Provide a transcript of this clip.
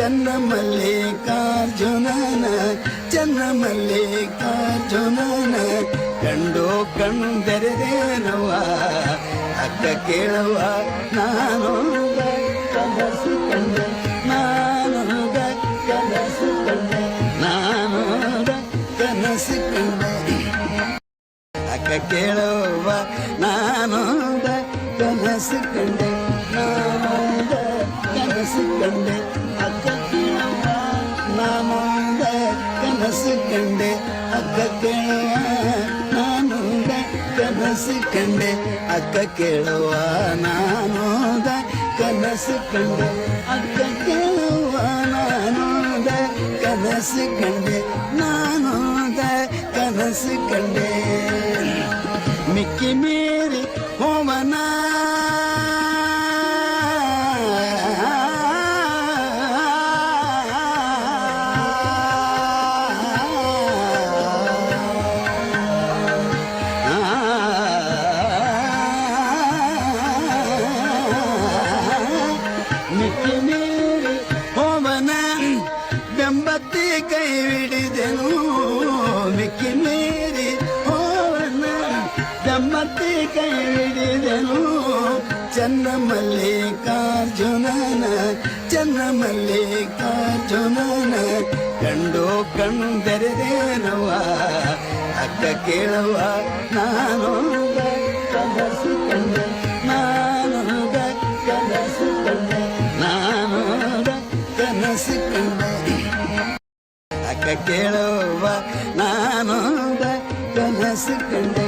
ಚನ್ನ ಮಲ್ಲಿಕಾರ್ಜುನನ ಚನ್ನ ಮಲ್ಲಿಕಾರ್ಜುನನ ಕಂಡು ಕಣ್ದೆರೆದೇನವ ಅಕ್ಕ ಕೇಳುವ ನಾನು ಕನಸು ಕಂಡೆ ನಾನು ಕನಸು ಕಂಡೆ ನಾನು ಕನಸು ಕಂಡೆ ಅಕ್ಕ ಕೇಳುವ ನಾನು ಕನಸು ಕಂಡೆ ನಾನು ಕನಸು ಕಂಡೆ கனசு கண்டு அக்க கேளவா நான் உங்க கனசு கண்டு அக்க கேளவா நான் உங்க கனசு கண்டு அக்க கேளவா நான் உங்க கனசு கண்டு நான் உங்க கனசு கண்டே. மிக்கி மீறி போவனா ಬೆಂಬತ್ತಿ ಕೈ ಹಿಡಿದೆನು ಮಿಕ್ಕಿ ಮೀರಿ ಹೋವನ ಬೆಂಬತ್ತಿ ಕೈ ಹಿಡಿದೆನು ಚನ್ನ ಮಲ್ಲಿಕಾರ್ಜುನನ ಚನ್ನ ಮಲ್ಲಿಕಾರ್ಜುನನ ಕಂಡು ಕಣ್ದೆರೆದೇನವ ಅಕ್ಕ ಕೇಳುವ ನಾನು ಕನಸು ಕಂಡೆ ನಾನು ಕನಸು ಕಂಡೆ ನಾನು ಕನಸು ಕಂಡೆ ಲೆಕ್ಕ ಕೇಳುವ ನಾನು ಕನಸು ಕಂಡೆ